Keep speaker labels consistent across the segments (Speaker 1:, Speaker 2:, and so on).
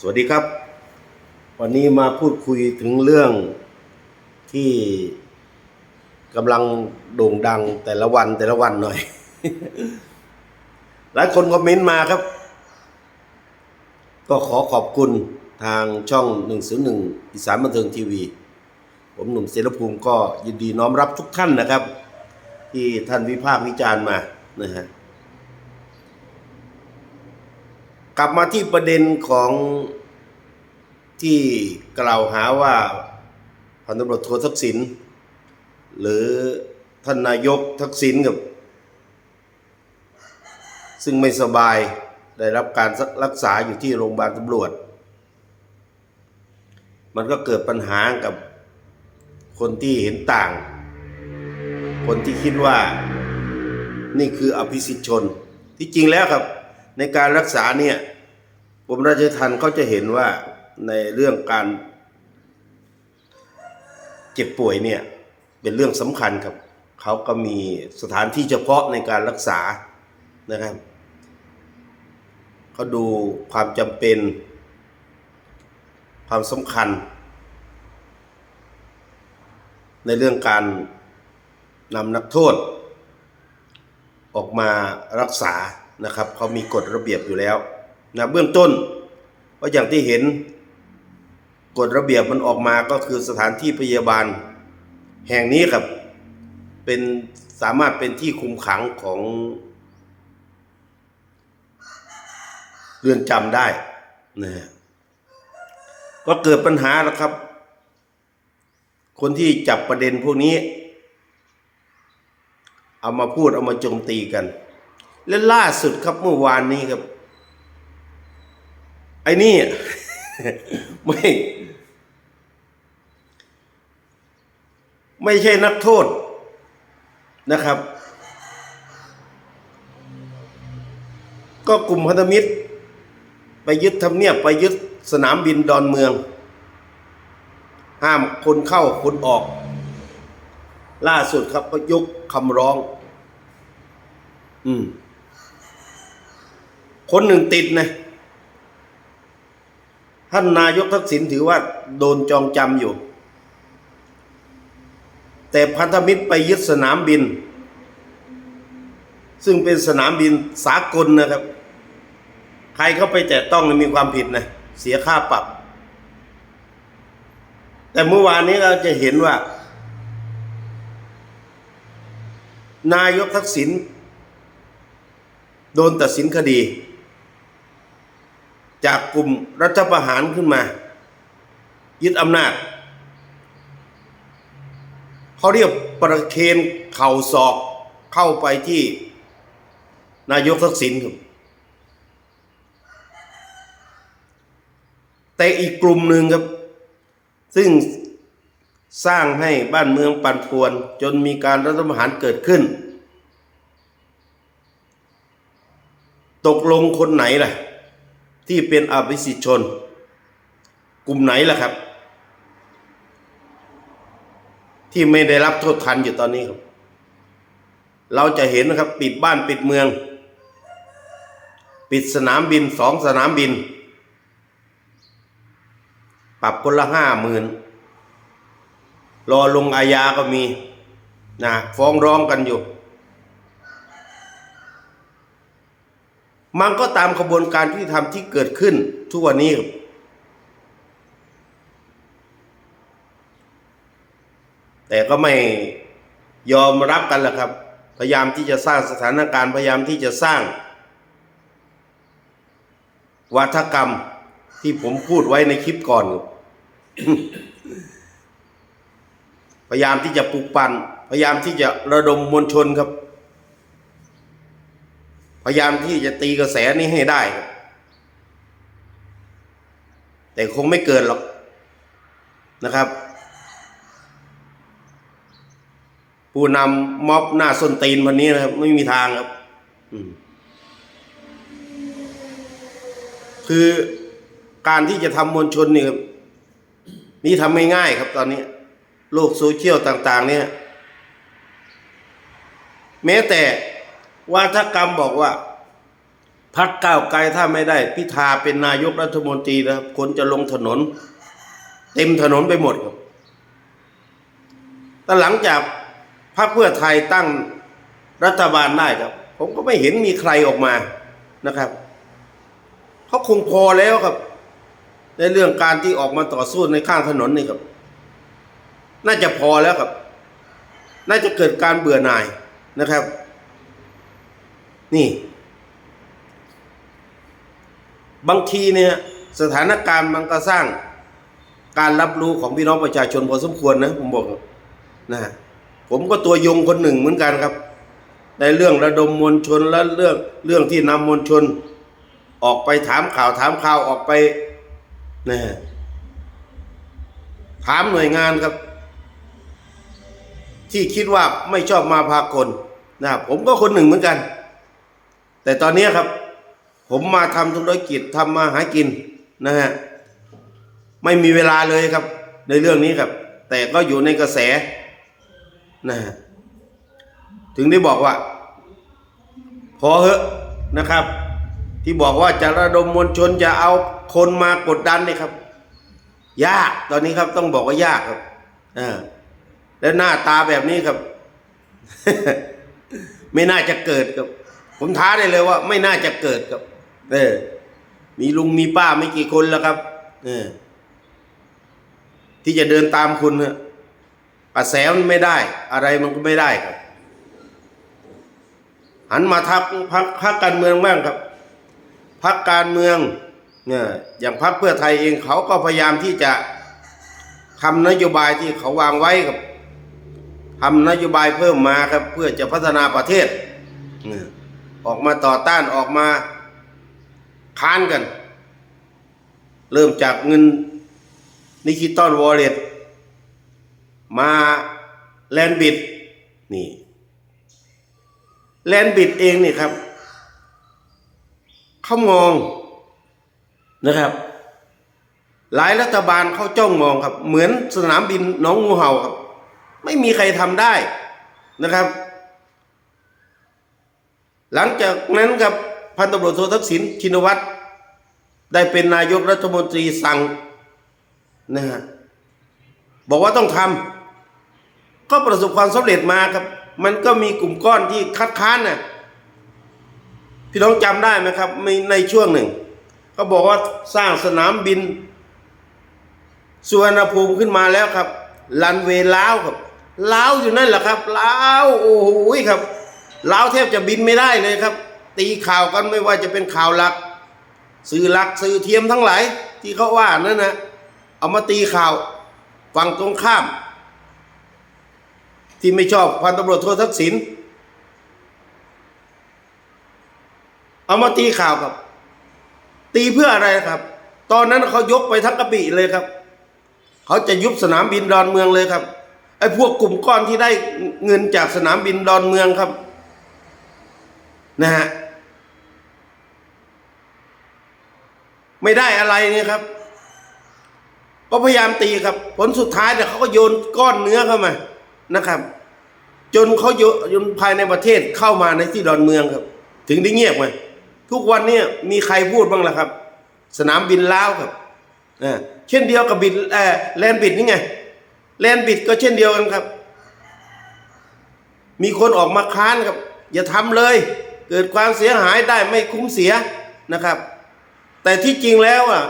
Speaker 1: สวัสดีครับ วันนี้มาพูดคุยถึงเรื่องที่กำลังโด่งดังแต่ละวันแต่ละวันหน่อย หลายคนคอมเมนต์มาครับ ก็ขอขอบคุณทางช่อง 101 อีสานบันเทิงทีวี ผมหนุ่มเสรภูมิก็ยินดีน้อมรับทุกท่านนะครับ ที่ท่านวิพากษ์วิจารณ์มานะฮะ กลับมาที่ประเด็นของที่กล่าวหาว่าพันตำรวจโททักษิณหรือท่านนายกทักษิณกับ ซึ่งไม่สบายได้รับการรักษาอยู่ที่โรงพยาบาลตำรวจ มันก็เกิดปัญหากับคนที่เห็นต่าง คนที่คิดว่านี่คืออภิสิทธิชนที่จริงแล้วครับ ในการรักษาเนี่ยกรมราชทัณฑ์เขาจะเห็นว่าในเรื่องการเจ็บป่วยเนี่ยเป็นเรื่องสำคัญครับเขาก็มีสถานที่เฉพาะในการรักษานะครับเขาดูความจำเป็น ความสำคัญ ในเรื่องการนำนักโทษ ออกมารักษา นะครับเขามีกฎระเบียบอยู่แล้วนะเบื้องต้นก็อย่างที่เห็นกฎระเบียบมันออกมาก็คือสถานที่พยาบาล แห่งนี้ครับเป็นสามารถเป็นที่คุมขังของเรือนจำได้นะฮะก็เกิดปัญหาแล้วครับ คนที่จับประเด็นพวกนี้ เอามาพูดเอามาโจมตีกัน และล่าสุดครับเมื่อวานนี้ครับ ไอ้นี่ไม่ไม่ใช่นักโทษนะครับ ก็กลุ่มพันธมิตร ไปยึดทำเนียบไปยึดสนามบินดอนเมือง ห้ามคนเข้าคนออก ล่าสุดครับก็ยกคำร้อง อืม คนหนึ่งติดนะท่านนายกทักษิณถือว่าโดนจองจำอยู่ แต่พันธมิตรไปยึดสนามบิน ซึ่งเป็นสนามบินสากลนะครับ ใครเข้าไปแตะต้องมีความผิดนะ เสียค่าปรับ แต่เมื่อวานนี้เราจะเห็นว่า นายกทักษิณโดนตัดสินคดี จากกลุ่มรัฐประหารขึ้นมา ยึดอำนาจเขาเรียกประเคนเข่าศอกเข้าไปที่นายกทักษิณครับแต่อีกกลุ่มหนึ่งครับ ซึ่งสร้างให้บ้านเมืองปั่นป่วน จนมีการรัฐประหารเกิดขึ้น ตกลงคนไหนล่ะ ที่เป็นอภิสิทธิชน กลุ่มไหนล่ะครับ ที่ไม่ได้รับโทษทันอยู่ตอนนี้ครับ เราจะเห็นนะครับปิดบ้านปิดเมือง ปิดสนามบินสองสนามบิน ปรับคนละห้าหมื่นรอลงอาญาก็มีนะฟ้องร้องกันอยู่ มันก็ตามกระบวนการที่ทำที่เกิดขึ้นทุกวันนี้ครับแต่ก็ไม่ยอมรับกันแหละครับ พยายามที่จะสร้างสถานการณ์พยายามที่จะสร้าง วัฒกรรมที่ผมพูดไว้ในคลิปก่อน พยายามที่จะปลุกปั่นพยายามที่จะระดมมวลชนครับ ยายามที่จะตีกระแสนี้ให้ได้ แต่คงไม่เกิดหรอกนะครับ ผู้นำม็อบหน้าส้นตีนวันนี้นะครับ ไม่มีทางครับคือการที่จะทำมวลชนนี่ครับนี่ทำไม่ง่ายครับตอนนี้ โลกโซเชียลต่าง ๆ เนี่ย แม้แต่ วาทกรรมบอกว่าพักก้าวไกลถ้าไม่ได้ พิธาเป็นนายกรัฐมนตรีนะครับคนจะลงถนน เต็มถนนไปหมดครับแต่หลังจากพรรคเพื่อไทยตั้งรัฐบาลได้ครับ ผมก็ไม่เห็นมีใครออกมานะครับเขาคงพอแล้วครับ ในเรื่องการที่ออกมาต่อสู้ในข้างถนนนี่ครับ น่าจะพอแล้วครับ น่าจะเกิดการเบื่อหน่ายนะครับ นี่ บางทีเนี่ยสถานการณ์มันก็สร้างการรับรู้ของพี่น้องประชาชนพอสมควรนะผมบอกนะฮะผมก็ตัวยงคนหนึ่งเหมือนกันครับ ในเรื่องระดมมวลชนและเรื่องเรื่องที่นำมวลชน ออกไปถามข่าวถามข่าวออกไปนะฮะถามหน่วยงานครับ ที่คิดว่าไม่ชอบมาพากลนะผมก็คนหนึ่งเหมือนกัน แต่ตอนนี้ครับ ผมมาทำธุรกิจทำมาหากินนะฮะไม่มีเวลาเลยครับ ในเรื่องนี้ครับ แต่ก็อยู่ในกระแสนะฮะถึงได้บอกว่า พอเหอะนะครับ ที่บอกว่าจะระดมมวลชนจะเอาคนมากดดันเนี่ยครับ ยากตอนนี้ครับต้องบอกว่ายากครับอ่าแล้วหน้าตาแบบนี้ครับ ไม่น่าจะเกิดครับ ผมท้าได้เลยว่า ไม่น่าจะเกิดครับ เออ มีลุงมีป้าไม่กี่คนแล้วครับ เออ ที่จะเดินตามคุณฮะกระแสมันไม่ได้ อะไรมันก็ไม่ได้ครับ หันมาทักพักพักการเมืองบ้างครับพักการเมืองเนี่ยอย่างพักเพื่อไทยเองเขาก็พยายามที่จะทำนโยบายที่เขาวางไว้ครับทำนโยบายเพิ่มมาครับ เพื่อจะพัฒนาประเทศเนี่ย ออกมาต่อต้านออกมาค้านกัน เริ่มจากเงินดิจิตอลวอลเล็ตมาแลนบิดนี่แลนบิดเองนี่ครับ เขามองนะครับ หลายรัฐบาลเขาจ้องมองครับ เหมือนสนามบินน้องงูเห่าครับ ไม่มีใครทำได้นะครับ หลังจากนั้นครับพันตำรวจโททักษิณชินวัตรได้เป็นนายกรัฐมนตรีสั่งนะฮะบอกว่าต้องทำก็ประสบความสำเร็จมาครับ มันก็มีกลุ่มก้อนที่คัดค้านน่ะพี่น้องจำได้ไหมครับในช่วงหนึ่งเขาบอกว่าสร้างสนามบินสุวรรณภูมิขึ้นมาแล้วครับลันเวล้าวครับล้าวอยู่นั่นแหละครับล้าวโอ้โหครับ ลาวแทบจะบินไม่ได้เลยครับ ตีข่าวกันไม่ว่าจะเป็นข่าวหลัก สื่อหลักสื่อเทียมทั้งหลาย ที่เขาว่านั่นนะเอามาตีข่าวฝั่งตรงข้าม ที่ไม่ชอบพันตำรวจโททักษิณเอามาตีข่าวครับ ตีเพื่ออะไรครับ ตอนนั้นเขายกไปทั้งกระบี่เลยครับ เขาจะยุบสนามบินดอนเมืองเลยครับไอ้พวกกลุ่มก้อนที่ได้เงินจากสนามบินดอนเมืองครับ นะฮะไม่ได้อะไรเนี่ยครับ ก็พยายามตีครับ ผลสุดท้ายเนี่ยเขาก็โยนก้อนเนื้อเข้ามานะครับ จนเขาโยนภายในประเทศเข้ามาในที่ดอนเมืองครับ ถึงได้เงียบไปทุกวันเนี่ยมีใครพูดบ้างล่ะครับ สนามบินลาวครับเช่นเดียวกับบินเอ่อแลนบิดนี่ไงแลนบิดก็เช่นเดียวกันครับ มีคนออกมาค้านครับ อย่าทำเลย เกิดความเสียหายได้ไม่คุ้มเสียนะครับ แต่ที่จริงแล้วอะ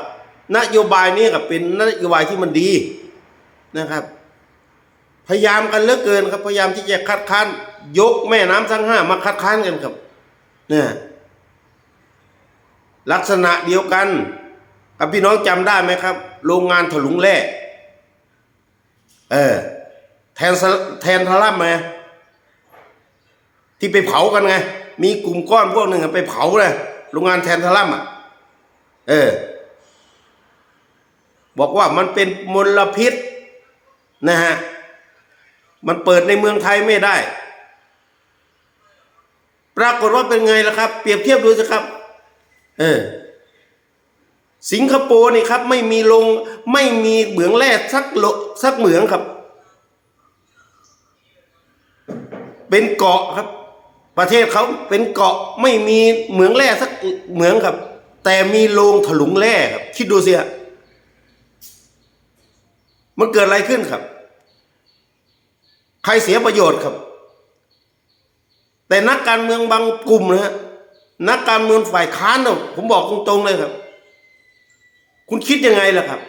Speaker 1: นโยบายนี้กับเป็นนโยบายที่มันดีนะครับ พยายามกันเหลือเกินครับ พยายามที่จะคัดค้านยกแม่น้ำทั้งห้ามาคัดค้านกันครับเนี่ยลักษณะเดียวกันกับพี่น้องจำได้ไหมครับ โรงงานถลุงแร่เออแทนสแทนทารัมไหมที่ไปเผากันไง มีกลุ่มก้อนพวกหนึ่งไปเผาเลยโรงงานแทนทารัมอะ เออ บอกว่ามันเป็นมลพิษนะฮะ มันเปิดในเมืองไทยไม่ได้ ปรากฏว่าเป็นไงล่ะครับ เปรียบเทียบดูสิครับ เออ สิงคโปร์นี่ครับ ไม่มีลงไม่มีเหมืองแร่สักโลสักเหมืองครับ เป็นเกาะครับ ประเทศเขาเป็นเกาะไม่มีเหมืองแร่สักเหมืองครับ แต่มีโรงถลุงแร่ครับ คิดดูเสิฮะมันเกิดอะไรขึ้นครับ ใครเสียประโยชน์ครับ แต่นักการเมืองบางกลุ่มนะฮะนักการเมืองฝ่ายค้านเนะผมบอกตรงๆเลยครับ คุณคิดยังไงล่ะครับ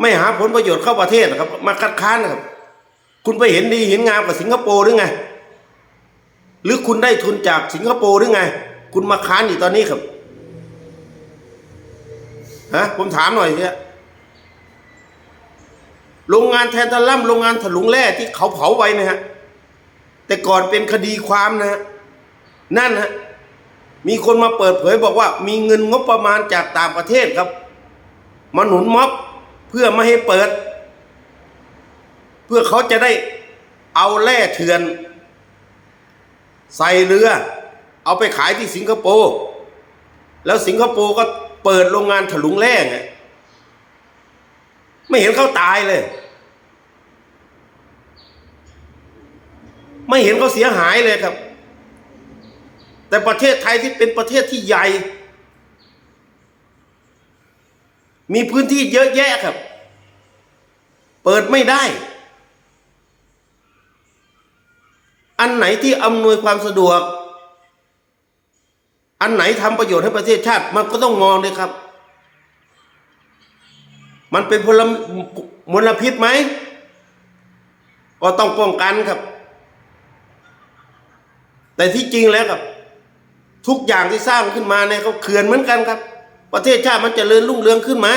Speaker 1: ไม่หาผลประโยชน์เข้าประเทศนะครับ มาคัดค้านนะครับ คุณไปเห็นดีเห็นงามกับสิงคโปร์หรือไง หรือคุณได้ทุนจากสิงคโปร์หรือไง คุณมาค้านอยู่ตอนนี้ครับฮะผมถามหน่อยสิฮะโรงงานแทนตะล่ำโรงงานถลุงแร่ที่เขาเผาไว้นะฮะ แต่ก่อนเป็นคดีความนะฮะ นั่นฮะ มีคนมาเปิดเผยบอกว่า มีเงินงบประมาณจากต่างประเทศครับ มาหนุนม็อบเพื่อไม่ให้เปิด เพื่อเขาจะได้เอาแร่เถื่อน ใส่เรือ เอาไปขายที่สิงคโปร์แล้วสิงคโปร์ก็เปิดโรงงานถลุงแร่ไงไม่เห็นเขาตายเลย ไม่เห็นเขาเสียหายเลยครับ แต่ประเทศไทยที่เป็นประเทศที่ใหญ่ มีพื้นที่เยอะแยะครับ เปิดไม่ได้ อันไหนที่อำนวยความสะดวก อันไหนทำประโยชน์ให้ประเทศชาติ มันก็ต้องมองเลยครับ มันเป็นพลมลพิษไหมก็ต้องป้องกันครับ แต่ที่จริงแล้วครับ ทุกอย่างที่สร้างขึ้นมาเนี่ยเขาเขื่อนเหมือนกันครับ ประเทศชาติมันจเจริญรุ่งเรืองขึ้นมา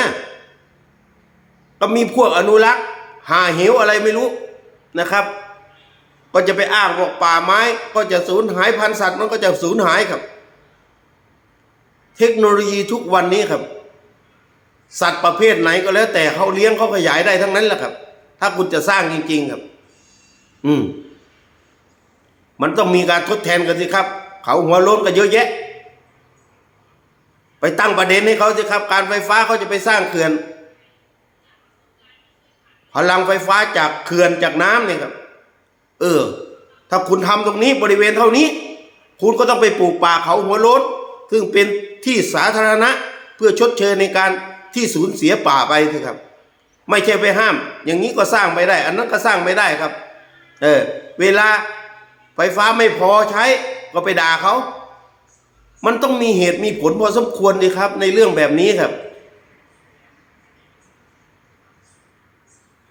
Speaker 1: ก็มีพวกอนุรักษ์ หาเหวอะไรไม่รู้นะครับ ก็จะไปอ้างบอกป่าไม้ ก็จะสูญหายพันธุ์สัตว์มันก็จะสูญหายครับ เทคโนโลยีทุกวันนี้ครับ สัตว์ประเภทไหนก็แล้ว แต่เขาเลี้ยงเขาขยายได้ทั้งนั้นแหละครับ ถ้าคุณจะสร้างจริง ๆครับ อืม มันต้องมีการทดแทนกันสิครับ เขาหัวโล้นก็เยอะแยะ ไปตั้งประเด็นให้เขาสิครับ การไฟฟ้าเขาจะไปสร้างเขื่อนพลังไฟฟ้าจากเขื่อนจากน้ำเนี่ยครับ เออ ถ้าคุณทำตรงนี้บริเวณเท่านี้ คุณก็ต้องไปปลูกป่าเขาหัวโล้นซึ่งเป็นที่สาธารณะเพื่อชดเชยในการที่สูญเสียป่าไปครับ ไม่ใช่ไปห้าม อย่างนี้ก็สร้างไม่ได้ อันนั้นก็สร้างไม่ได้ครับ เออ เวลาไฟฟ้าไม่พอใช้ก็ไปด่าเขา มันต้องมีเหตุมีผลพอสมควรดีครับ ในเรื่องแบบนี้ครับ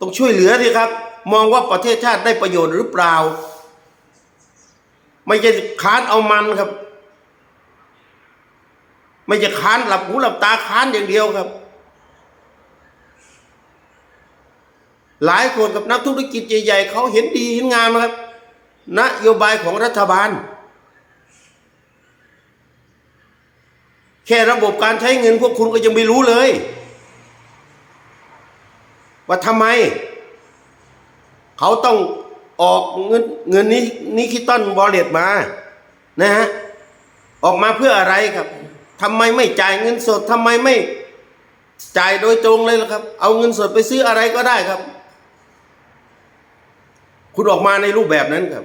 Speaker 1: ต้องช่วยเหลือสิครับ มองว่าประเทศชาติได้ประโยชน์หรือเปล่า ไม่ใช่ค้านเอามันครับ ไม่ใช่ค้านหลับหูหลับตาค้านอย่างเดียวครับ หลายคนกับนักธุรกิจใหญ่ๆเขาเห็นดีเห็นงามนะครับ นโยบายของรัฐบาล แค่ระบบการใช้เงินพวกคุณก็ยังไม่รู้เลย ว่าทำไม เขาต้องออกเงินเงินนี้นิคิตอนบอลเลตมานะฮะออกมาเพื่ออะไรครับทำไมไม่จ่ายเงินสดทำไมไม่จ่ายโดยตรงเลยล่ะครับ เอาเงินสดไปซื้ออะไรก็ได้ครับ คุณออกมาในรูปแบบนั้นครับ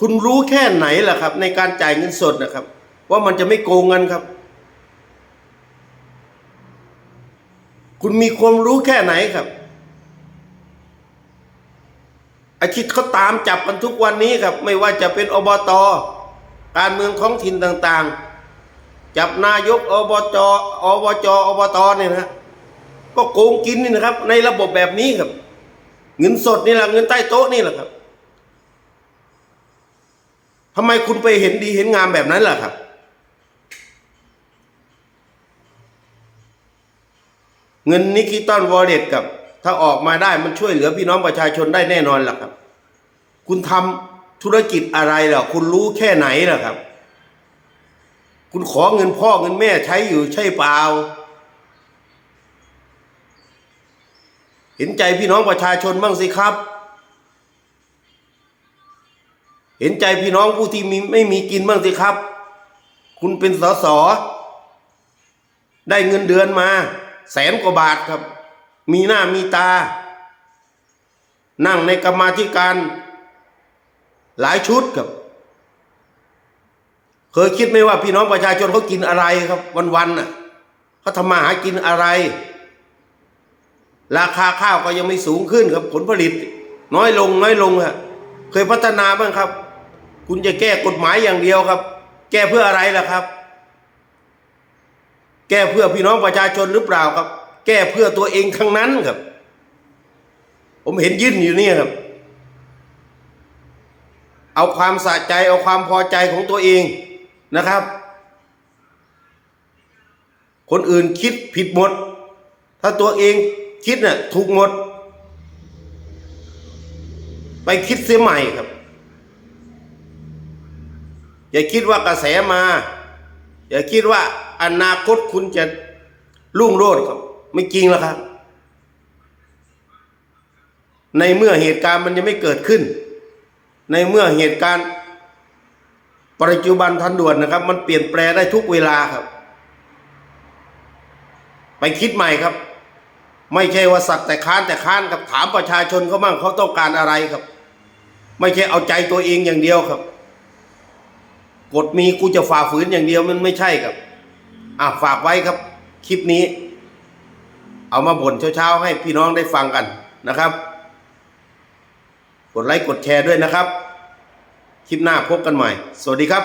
Speaker 1: คุณรู้แค่ไหนล่ะครับ ในการจ่ายเงินสดนะครับ ว่ามันจะไม่โกงเงินครับ คุณมีความรู้แค่ไหนครับ ไอาคิดเขาตามจับกันทุกวันนี้ครับ ไม่ว่าจะเป็นอบตการเมืองท้องถิ่นต่างๆ จับนายกอบจอบจอบตเนี่ยนะก็โกงกินนี่นะครับ ในระบบแบบนี้ครับ เงินสดนี่แหละเงินใต้โต๊ะนี่แหละครับทำไมคุณไปเห็นดีเห็นงามแบบนั้นล่ะครับ เงินนิกิตอนวอลเล็ตกับ ถ้าออกมาได้มันช่วยเหลือพี่น้องประชาชนได้แน่นอนล่ะครับ คุณทำธุรกิจอะไรล่ะ คุณรู้แค่ไหนล่ะครับ คุณขอเงินพ่อเงินแม่ใช้อยู่ใช่เปล่า เห็นใจพี่น้องประชาชนบ้างสิครับ เห็นใจพี่น้องผู้ที่มีไม่มีกินบ้างสิครับ คุณเป็นสสได้เงินเดือนมา แสนกว่าบาทครับ มีหน้ามีตา นั่งในกรรมาธิการ หลายชุดครับ เคยคิดไหมว่าพี่น้องประชาชนเขากินอะไรครับ วันๆน่ะเขาทำมาหากินอะไร ราคาข้าวก็ยังไม่สูงขึ้นครับ ผลผลิต น้อยลงน้อยลงฮะเคยพัฒนาบ้างครับ คุณจะแก้กฎหมายอย่างเดียวครับ แก้เพื่ออะไรล่ะครับ แก้เพื่อพี่น้องประชาชนหรือเปล่าครับ แก้เพื่อตัวเองทั้งนั้นครับ ผมเห็นยื่นอยู่เนี่ยครับ เอาความสะใจเอาความพอใจของตัวเองนะครับ คนอื่นคิดผิดหมด ถ้าตัวเองคิดน่ะถูกหมด ไปคิดเสียใหม่ครับ อย่าคิดว่ากระแสมา อย่าคิดว่าอนาคตคุณจะรุ่งโรจน์ครับ ไม่จริงแล้วครับ ในเมื่อเหตุการณ์มันยังไม่เกิดขึ้น ในเมื่อเหตุการณ์ ปัจจุบันทันด่วนนะครับ มันเปลี่ยนแปลได้ทุกเวลาครับ ไปคิดใหม่ครับ ไม่ใช่ว่าสักแต่ค้านแต่ค้านครับถามประชาชนเขาบ้างเขาต้องการอะไรครับ ไม่ใช่เอาใจตัวเองอย่างเดียวครับกฎมีกูจะฝ่าฝืนอย่างเดียวมันไม่ใช่ครับ อะฝากไว้ครับ คลิปนี้ เอามาบ่นเช้าๆ ให้พี่น้องได้ฟังกันนะครับ กดไลค์กดแชร์ด้วยนะครับ คลิปหน้าพบกันใหม่ สวัสดีครับ